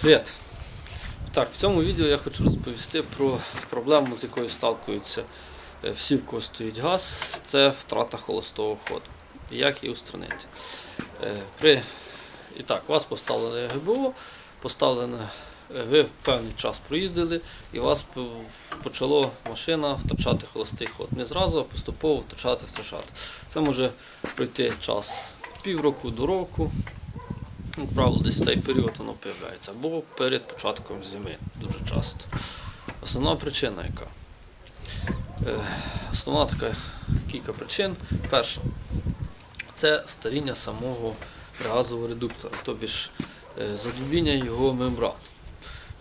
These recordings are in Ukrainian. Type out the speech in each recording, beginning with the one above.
Привіт! Так, в цьому відео я хочу розповісти про проблему, з якою сталкуються е, всі, в кого стоїть газ, це втрата холостого ходу. Як її устранити. Е, При... І так, вас поставили ГБО, поставлено, е, ви певний час проїздили, і у вас п- почало машина втрачати холостий ход. Не зразу, а поступово втрачати, втрачати. Це може пройти час півроку до року. Ну, правило, десь в цей період воно появляється. Або перед початком зими дуже часто. Основна причина яка? Е, Основна така кілька причин. Перша це старіння самого газового редуктора, тобі ж е, задубіння його мембран.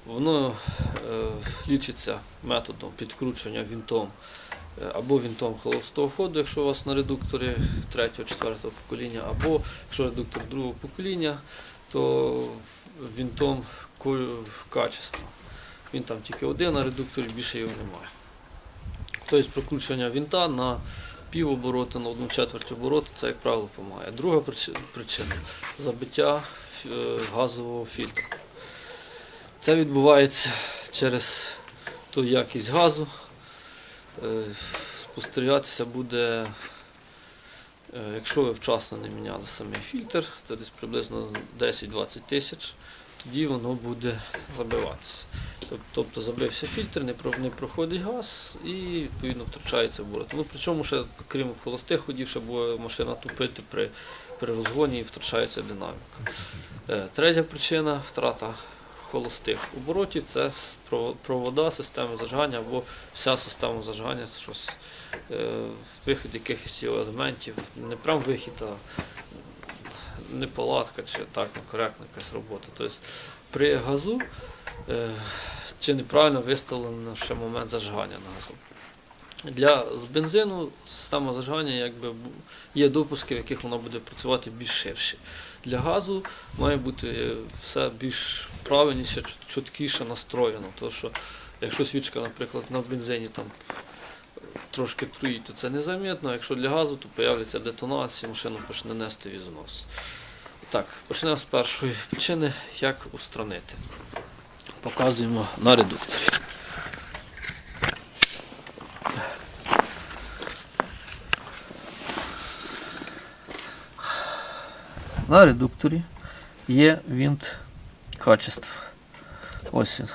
Воно е, лічиться методом підкручування вінтом е, або вінтом холостого ходу, якщо у вас на редукторі 3-4 покоління, або якщо редуктор другого покоління, то вінтом качества. Він там тільки один, а редукторі більше його немає. Тобто прокручування вінта на пів оборота, на одну четверть обороту, це, як правило, допомагає. Друга причина забиття е, газового фільтра. Це відбувається через ту якість газу. Е, Спостерігатися буде, е, якщо ви вчасно не міняли самий фільтр, це десь приблизно 10-20 тисяч, тоді воно буде забиватися. Тобто забився фільтр, не, проходить газ і відповідно втрачається оборот. Ну, причому ще, крім холостих ходів, ще буде машина тупити при, при розгоні і втрачається динаміка. Е, Третя причина втрата холостих оборотів це провода системи зажигання або вся система зажигання, щось, е, вихід якихось елементів, не прям вихід, а неполадка чи так некоректна якась робота. Тобто при газу е, чи неправильно виставлено ще момент зажигання на газу. Для бензину система зажигання якби є допуски, в яких вона буде працювати більш ширше. Для газу має бути е, все більш правильніше, чіткіше настроєно. Тому що якщо свічка, наприклад, на бензині там трошки труїть, то це незамітно. а Якщо для газу, то появляться детонації, машину почне нести від знос. Так, почнемо з першої причини, як устранити. Показуємо на редукторі. На редукторі є винт качеств. Ось він.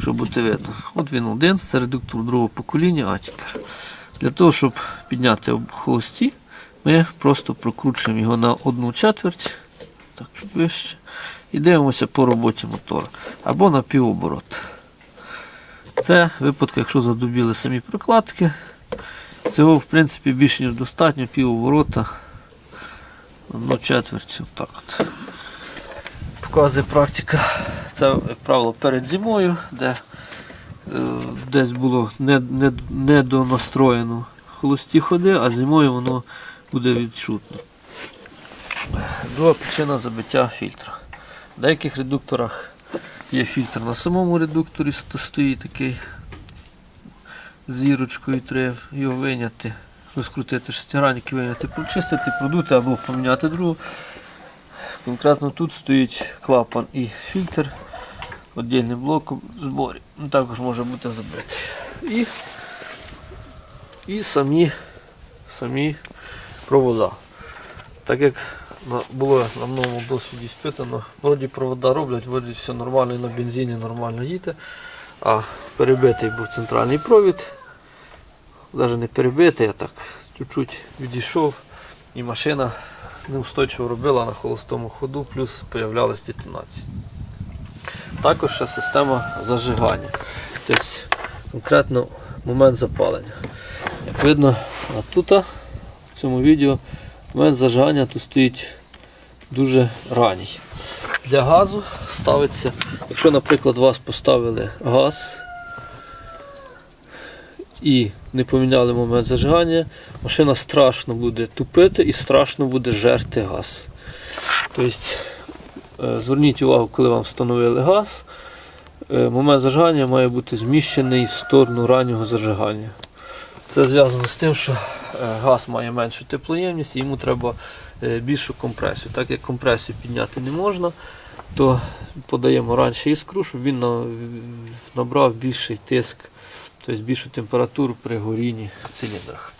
Щоб бути видно. От він один, це редуктор другого покоління Атікер. Для того, щоб підняти об холості, ми просто прокручуємо його на одну четверть, так, щоб вище, і дивимося по роботі мотора. Або на півоборот. Це випадку, якщо задубіли самі прокладки, цього в принципі більше ніж достатньо, півоборота, одну четверть. Так от. Показує практика. Це, як правило, перед зимою, де е, десь було не, не, холості ходи, а зимою воно буде відчутно. Друга причина забиття фільтра. В деяких редукторах є фільтр на самому редукторі, стоїть такий зірочкою, треба його виняти, розкрутити шестигранники, виняти, почистити, продути або поміняти другу. Конкретно тут стоїть клапан і фільтр віддільним блоком в зборі. Також може бути забитий. І, і самі, самі провода. Так як було на новому досвіді спитано, вроді провода роблять, вроді все нормально і на бензині нормально їде, а перебитий був центральний провід, навіть не перебитий, а так чуть-чуть відійшов і машина неустойчиво робила на холостому ходу, плюс появлялись детонації. Також ще система зажигання. Тобто конкретно момент запалення. Як видно, тут в цьому відео момент зажигання тут стоїть дуже ранній. Для газу ставиться, якщо, наприклад, у вас поставили газ і не поміняли момент зажигання, машина страшно буде тупити і страшно буде жерти газ. Тобто, е, зверніть увагу, коли вам встановили газ, е, момент зажигання має бути зміщений в сторону раннього зажигання. Це зв'язано з тим, що е, газ має меншу теплоємність і йому треба більшу компресію. Так як компресію підняти не можна, то подаємо раніше іскру, щоб він набрав більший тиск, тобто більшу температуру при горінні в циліндрах.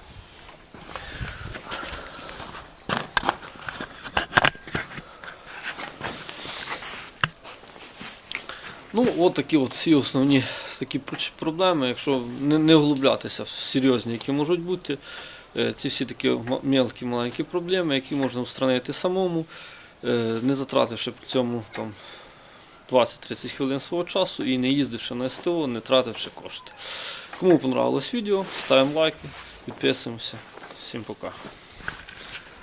Ну, от такі от всі основні такі проблеми, якщо не, не углублятися в серйозні, які можуть бути. Е, Ці всі такі мелкі маленькі проблеми, які можна устранити самому, е, не затративши при цьому там 20-30 хвилин свого часу і не їздивши на СТО, не тративши кошти. Кому понравилось відео, ставимо лайки, підписуємося. Всім пока.